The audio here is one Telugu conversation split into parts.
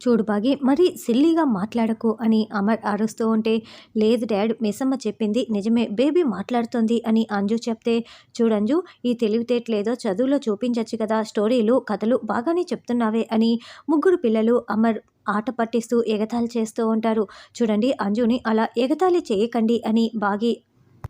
చూడు బాగి మరీ సిల్లీగా మాట్లాడకు అని అమర్ అరుస్తూ ఉంటే లేదు డాడ్ మిస్సమ్మ చెప్పింది నిజమే బేబీ మాట్లాడుతుంది అని అంజు చెప్తే చూడంజు ఈ తెలివితేటలేదో చదువులో చూపించచ్చు కదా స్టోరీలు కథలు బాగానే చెప్తున్నావే అని ముగ్గురు పిల్లలు అమర్ ఆట పట్టిస్తూ ఎగతాళి చేస్తూ ఉంటారు. చూడండి అంజుని అలా ఎగతాళి చేయకండి అని బాగి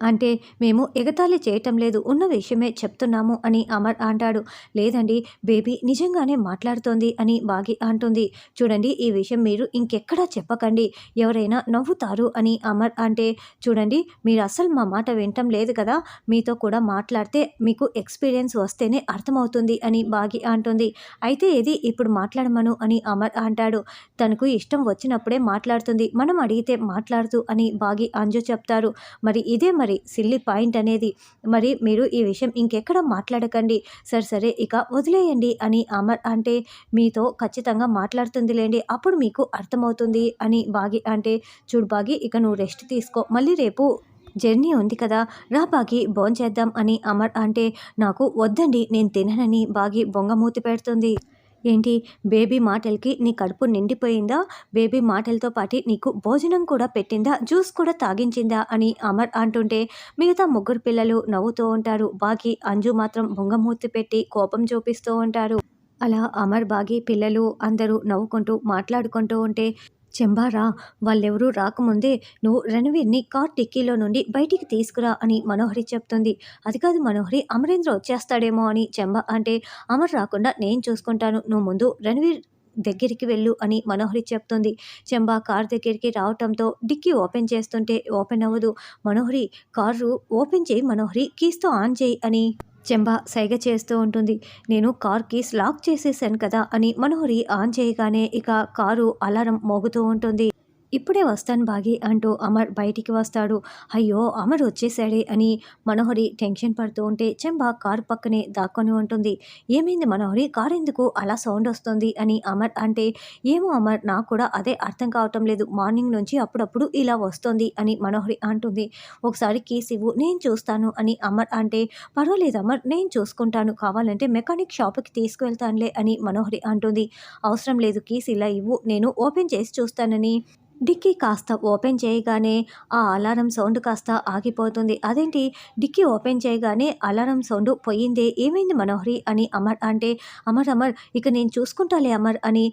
అంటే మేము ఎగతాళి చేయటం లేదు ఉన్న విషయమే చెప్తున్నాము అని అమర్ అంటాడు. లేదండి బేబీ నిజంగానే మాట్లాడుతోంది అని బాగి అంటుంది. చూడండి ఈ విషయం మీరు ఇంకెక్కడా చెప్పకండి ఎవరైనా నవ్వుతారు అని అమర్ అంటే చూడండి మీరు అసలు మా మాట వినటం లేదు కదా మీతో కూడా మాట్లాడితే మీకు ఎక్స్పీరియన్స్ వస్తేనే అర్థమవుతుంది అని బాగి అంటుంది. అయితే ఏది ఇప్పుడు మాట్లాడమను అని అమర్ అంటాడు. తనకు ఇష్టం వచ్చినప్పుడే మాట్లాడుతుంది మనం అడిగితే మాట్లాడుతూ అని బాగి అంజు చెప్తారు. మరి ఇదే మరి మరి సిల్లి పాయింట్ అనేది. మరి మీరు ఈ విషయం ఇంకెక్కడ మాట్లాడకండి. సరే సరే ఇక వదిలేయండి అని అమర్ అంటే మీతో ఖచ్చితంగా మాట్లాడుతుందిలేండి. అప్పుడు మీకు అర్థమవుతుంది అని బాగి అంటే చూడు బాగి ఇక నువ్వు రెస్ట్ తీసుకో. మళ్ళీ రేపు జర్నీ ఉంది కదా రా బాగి భోంచేద్దాం అని అమర్ అంటే నాకు వద్దండి నేను తిననని బాగి బొంగమూతి పెడుతుంది. ఏంటి? బేబీ మాటలకి నీ కడుపు నిండిపోయిందా? బేబీ మాటలతో పాటు నీకు భోజనం కూడా పెట్టిందా? జ్యూస్ కూడా తాగించిందా? అని అమర్ అంటుంటే మిగతా ముగ్గురు పిల్లలు నవ్వుతూ ఉంటారు. బాగి అంజు మాత్రం బొంగమూర్తి పెట్టి కోపం చూపిస్తూ ఉంటారు. అలా అమర్ బాగి పిల్లలు అందరూ నవ్వుకుంటూ మాట్లాడుకుంటూ ఉంటే చెంబారా వాళ్ళెవరూ రాకముందే నువ్వు రణవీర్ని కార్ టిక్కీలో నుండి బయటికి తీసుకురా అని మనోహరి చెప్తుంది. అది కాదు మనోహరి అమరేంద్ర వచ్చేస్తాడేమో అని చెంబా అంటే అమర్ రాకుండా నేను చూసుకుంటాను నువ్వు ముందు రణవీర్ దగ్గరికి వెళ్ళు అని మనోహరి చెప్తుంది. చెంబా కార్ దగ్గరికి రావటంతో డిక్కీ ఓపెన్ చేస్తుంటే ఓపెన్ అవ్వదు. మనోహరి కారు ఓపెన్ చేయి మనోహరి కీస్తో ఆన్ చేయి అని చెంబా సైగ చేస్తూ ఉంటుంది. నేను కార్ కీస్ లాక్ చేసేసాను కదా అని మనోహరి ఆన్ చేయగానే ఇక కారు అలారం మోగుతూ ఉంటుంది. ఇప్పుడే వస్తాను బాగి అంటూ అమర్ బయటికి వస్తాడు. అయ్యో అమర్ వచ్చేసాడే అని మనోహరి టెన్షన్ పడుతూ ఉంటే చెంబా కారు పక్కనే దాక్కొని ఉంటుంది. ఏమైంది మనోహరి కారు ఎందుకు అలా సౌండ్ వస్తుంది అని అమర్ అంటే ఏమో అమర్ నాకు కూడా అదే అర్థం కావటం లేదు. మార్నింగ్ నుంచి అప్పుడప్పుడు ఇలా వస్తుంది అని మనోహరి అంటుంది. ఒకసారి కీస్ ఇవ్వు నేను చూస్తాను అని అమర్ అంటే పర్వాలేదు అమర్ నేను చూసుకుంటాను. కావాలంటే మెకానిక్ షాప్కి తీసుకువెళ్తానులే అని మనోహరి అంటుంది. అవసరం లేదు కీస్ ఇలా ఇవ్వు నేను ఓపెన్ చేసి చూస్తానని డిక్కీ కాస్త ఓపెన్ చేయగానే ఆ అలారం సౌండ్ కాస్త ఆగిపోతుంది. అదేంటి? డిక్కీ ఓపెన్ చేయగానే అలారం సౌండ్ పోయిందే? ఏమైంది మనోహరి? అని అమర్ అంటే అమర్ అమర్ ఇక నేను చూసుకుంటాలే అమర్ అని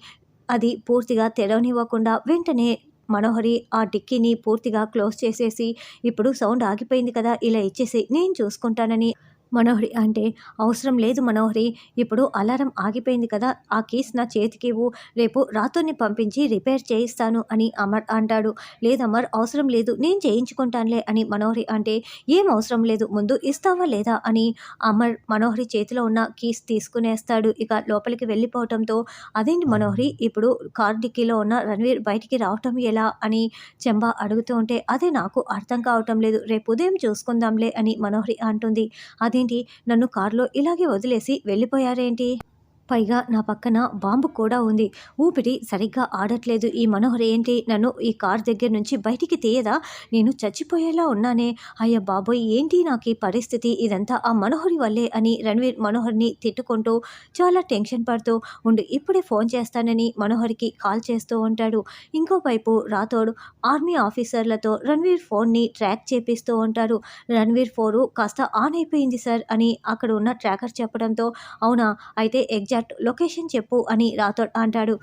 అది పూర్తిగా తెరవనివ్వకుండా వెంటనే మనోహరి ఆ డిక్కీని పూర్తిగా క్లోజ్ చేసేసి ఇప్పుడు సౌండ్ ఆగిపోయింది కదా ఇలా ఇచ్చేసి నేను చూసుకుంటానని మనోహరి అంటే అవసరం లేదు మనోహరి. ఇప్పుడు అలారం ఆగిపోయింది కదా ఆ కీస్ నా చేతికి ఇవ్వు. రేపు రాతోని పంపించి రిపేర్ చేయిస్తాను అని అమర్ అంటాడు. లేదమర్ అవసరం లేదు నేను చేయించుకుంటానులే అని మనోహరి అంటే ఏం అవసరం లేదు ముందు ఇస్తావా లేదా అని అమర్ మనోహరి చేతిలో ఉన్న కీస్ తీసుకునేస్తాడు. ఇక లోపలికి వెళ్ళిపోవటంతో అదేంటి మనోహరి ఇప్పుడు కార్ డిక్కీలో ఉన్న రణవీర్ బయటికి రావటం ఎలా అని చెంబా అడుగుతూ ఉంటే అదే నాకు అర్థం కావటం లేదు. రేపు ఉదయం చూసుకుందాంలే అని మనోహరి అంటుంది. అదేంటి నన్ను కారులో ఇలాగే వదిలేసి వెళ్ళిపోయారేంటి? పైగా నా పక్కన బాంబు కూడా ఉంది. ఊపిరి సరిగ్గా ఆడట్లేదు. ఈ మనోహర్ ఏంటి? నన్ను ఈ కార్ దగ్గర నుంచి బయటికి తీయదా? నేను చచ్చిపోయేలా ఉన్నానే. అయ్య బాబోయ్ ఏంటి నాకు ఈ పరిస్థితి? ఇదంతా ఆ మనోహరి వల్లే అని రణవీర్ మనోహర్ని తిట్టుకుంటూ చాలా టెన్షన్ పడుతూ ఉండు ఇప్పుడే ఫోన్ చేస్తానని మనోహర్కి కాల్ చేస్తూ ఉంటాడు. ఇంకోవైపు రాథోడ్ ఆర్మీ ఆఫీసర్లతో రణవీర్ ఫోన్ని ట్రాక్ చేపిస్తూ ఉంటారు. రణవీర్ ఫోరు కాస్త ఆన్ అయిపోయింది సార్ అని అక్కడ ఉన్న ట్రాకర్ చెప్పడంతో అవునా? అయితే ఎగ్జాక్ట్ లొకేషన్ చెప్పు అని రాథోడ్ అంటాడు.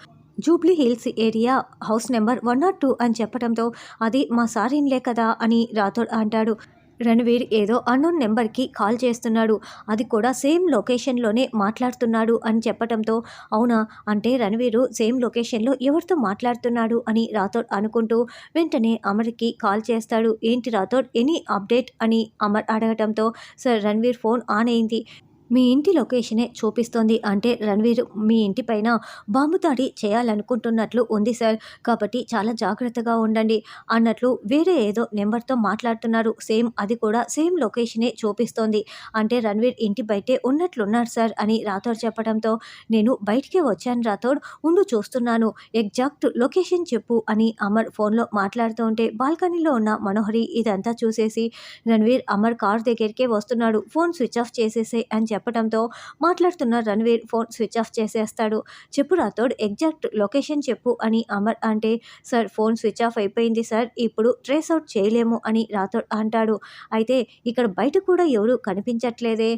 Jubilee Hills area house number one nought two అని చెప్పడంతో అది మా సారీన్లే కదా అని రాథోడ్ అంటాడు. రణవీర్ ఏదో అన్నోన్ నెంబర్కి కాల్ చేస్తున్నాడు. అది కూడా సేమ్ లొకేషన్లోనే మాట్లాడుతున్నాడు అని చెప్పడంతో అవునా? అంటే రణవీరు సేమ్ లొకేషన్లో ఎవరితో మాట్లాడుతున్నాడు అని రాథోడ్ అనుకుంటూ వెంటనే అమర్కి కాల్ చేస్తాడు. ఏంటి రాథోడ్ ఎనీ అప్డేట్? అని అమర్ అడగటంతో సార్ రణవీర్ ఫోన్ ఆన్ అయింది. మీ ఇంటి లొకేషనే చూపిస్తోంది. అంటే రణవీర్ మీ ఇంటి పైన బాంబు దాడి చేయాలనుకుంటున్నట్లు ఉంది సార్. కాబట్టి చాలా జాగ్రత్తగా ఉండండి అన్నట్లు వేరే ఏదో నెంబర్తో మాట్లాడుతున్నారు. సేమ్ అది కూడా సేమ్ లొకేషనే చూపిస్తోంది. అంటే రణవీర్ ఇంటి బయటే ఉన్నట్లున్నారు సార్ అని రాథోడ్ చెప్పడంతో నేను బయటికే వచ్చాను రాథోడ్. ఉండు చూస్తున్నాను. ఎగ్జాక్ట్ లొకేషన్ చెప్పు అని అమర్ ఫోన్లో మాట్లాడుతూ ఉంటే బాల్కనీలో ఉన్న మనోహరి ఇదంతా చూసేసి రణవీర్ అమర్ కార్ దగ్గరికే వస్తున్నాడు. ఫోన్ స్విచ్ ఆఫ్ చేసేసే అని చెప్పడంతో మాట్లాడుతున్న రణవీర్ ఫోన్ స్విచ్ ఆఫ్ చేసేస్తాడు. చెప్పు రాథోడ్ ఎగ్జాక్ట్ లొకేషన్ చెప్పు అని అమర్ అంటే సార్ ఫోన్ స్విచ్ ఆఫ్ అయిపోయింది సార్ ఇప్పుడు ట్రేస్ అవుట్ చేయలేము అని రాథోడ్ అంటాడు. అయితే ఇక్కడ బయట కూడా ఎవరు కనిపించట్లేదే?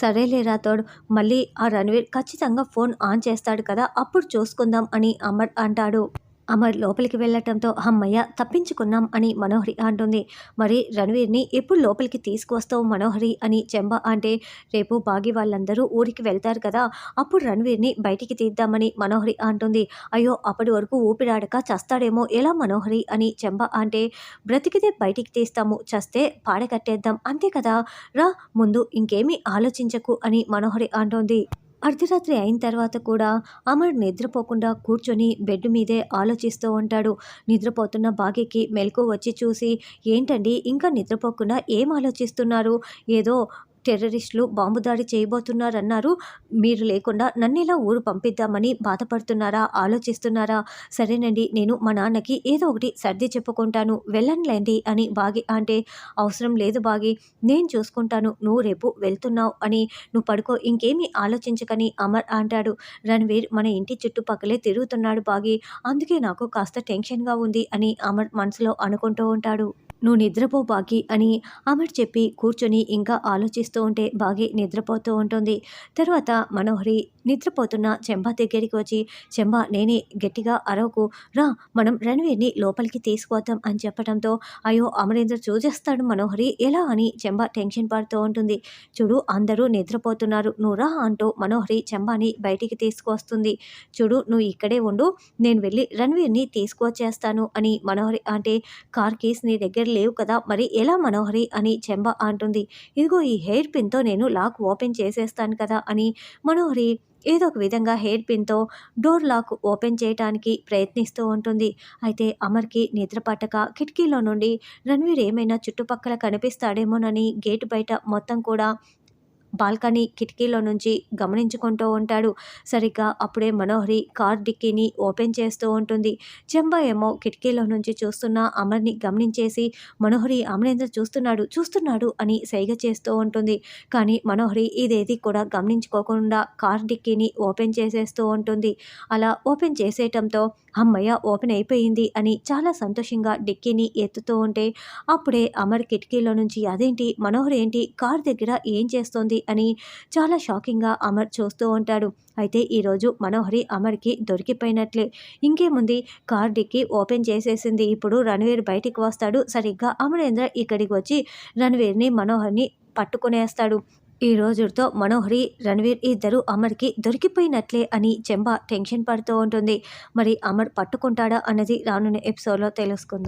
సరేలే రాథోడ్ మళ్ళీ ఆ రణవీర్ ఖచ్చితంగా ఫోన్ ఆన్ చేస్తాడు కదా అప్పుడు చూసుకుందాం అని అమర్ అంటాడు. అమర్ లోపలికి వెళ్ళటంతో అమ్మయ్య తప్పించుకున్నాం అని మనోహరి అంటుంది. మరి రణవీర్ని ఎప్పుడు లోపలికి తీసుకువస్తావు మనోహరి? అని చెంబ అంటే రేపు బాగి వాళ్ళందరూ ఊరికి వెళ్తారు కదా అప్పుడు రణవీర్ని బయటికి తీద్దామని మనోహరి అంటుంది. అయ్యో అప్పటి వరకు ఊపిరాడక చస్తాడేమో ఎలా మనోహరి? అని చెంబ అంటే బ్రతికితే బయటికి తీస్తాము చస్తే పాడకట్టేద్దాం అంతే కదా రా ముందు ఇంకేమీ ఆలోచించకు అని మనోహరి అంటుంది. అర్ధరాత్రి అయిన తర్వాత కూడా అమర్ నిద్రపోకుండా కూర్చొని బెడ్ మీదే ఆలోచిస్తూ ఉంటాడు. నిద్రపోతున్న బాగికి మెలకు వచ్చి చూసి ఏంటండి ఇంకా నిద్రపోకుండా ఏం ఆలోచిస్తున్నారు? ఏదో టెర్రరిస్టులు బాంబు దాడి చేయబోతున్నారన్నారు. మీరు లేకుండా నన్ను ఇలా ఊరు పంపిద్దామని బాధపడుతున్నారా? ఆలోచిస్తున్నారా? సరేనండి నేను మా నాన్నకి ఏదో ఒకటి సర్ది చెప్పుకుంటాను. వెళ్ళనులేండి అని బాగి అంటే అవసరం లేదు బాగి నేను చూసుకుంటాను. నువ్వు రేపు వెళ్తున్నావు అని. నువ్వు పడుకో ఇంకేమీ ఆలోచించకని అమర్ అంటాడు. రణవీర్ మన ఇంటి చుట్టుపక్కలే తిరుగుతున్నాడు బాగి. అందుకే నాకు కాస్త టెన్షన్గా ఉంది అని అమర్ మనసులో అనుకుంటూ ఉంటాడు. నువ్వు నిద్రపో బాగి అని అమర్ చెప్పి కూర్చొని ఇంకా ఆలోచిస్తూ ఉంటే బాగి నిద్రపోతూ ఉంటుంది. తర్వాత మనోహరి నిద్రపోతున్న చెంబా దగ్గరికి వచ్చి చెంబా నేనే గట్టిగా అరవకు. రా మనం రణవీర్ని లోపలికి తీసుకువద్దాం అని చెప్పడంతో అయ్యో అమరేంద్ర చూసేస్తాడు మనోహరి. ఎలా? అని చెంబా టెన్షన్ పడుతూ ఉంటుంది. చూడు అందరూ నిద్రపోతున్నారు. నువ్వు రా అంటూ మనోహరి చెంబాని బయటికి తీసుకువస్తుంది. చూడు నువ్వు ఇక్కడే ఉండు. నేను వెళ్ళి రణవీర్ని తీసుకువచ్చేస్తాను అని మనోహరి అంటే కార్ కీస్ నీ దగ్గర లేవు కదా మరి ఎలా మనోహరి అని చెంబ అంటుంది. ఇదిగో ఈ హెయిర్ పిన్తో నేను లాక్ ఓపెన్ చేసేస్తాను కదా అని మనోహరి ఏదో ఒక విధంగా హెయిర్ పిన్తో డోర్ లాక్ ఓపెన్ చేయడానికి ప్రయత్నిస్తూ ఉంటుంది. అయితే అమర్కి నిద్ర పట్టక కిటికీలో నుండి రణవీర్ ఏమైనా చుట్టుపక్కల కనిపిస్తాడేమోనని గేటు బయట మొత్తం కూడా బాల్కనీ కిటికీలో నుంచి గమనించుకుంటూ ఉంటాడు. సరిగ్గా అప్పుడే మనోహరి కార్ డిక్కీని ఓపెన్ చేస్తూ ఉంటుంది. చెంబా ఏమో కిటికీలో నుంచి చూస్తున్న అమర్ని గమనించేసి మనోహరి అమరేంద్ర చూస్తున్నాడు చూస్తున్నాడు అని సైగ చేస్తూ ఉంటుంది. కానీ మనోహరి ఇదేది కూడా గమనించుకోకుండా కార్ డిక్కీని ఓపెన్ చేసేస్తూ ఉంటుంది. అలా ఓపెన్ చేసేయటంతో అమ్మయ్య ఓపెన్ అయిపోయింది అని చాలా సంతోషంగా డిక్కీని ఎత్తుతూ ఉంటే అప్పుడే అమర్ కిటికీలో నుంచి అదేంటి మనోహర్ ఏంటి కార్ దగ్గర ఏం చేస్తోంది అని చాలా షాకింగ్గా అమర్ చూస్తూ ఉంటాడు. అయితే ఈరోజు మనోహరి అమర్కి దొరికిపోయినట్లే. ఇంకేముంది కార్ డిక్కి ఓపెన్ చేసేసింది. ఇప్పుడు రణవీర్ బయటికి వస్తాడు. సరిగ్గా అమరేంద్ర ఇక్కడికి వచ్చి రణవీర్ని మనోహర్ని పట్టుకునేస్తాడు. ఈ రోజుతో మనోహరి రణవీర్ ఇద్దరు అమర్కి దొరికిపోయినట్లే అని చెంబ టెన్షన్ పడుతూ ఉంటుంది. మరి అమర్ పట్టుకుంటాడా అన్నది రానున్న ఎపిసోడ్లో తెలుసుకుందాం.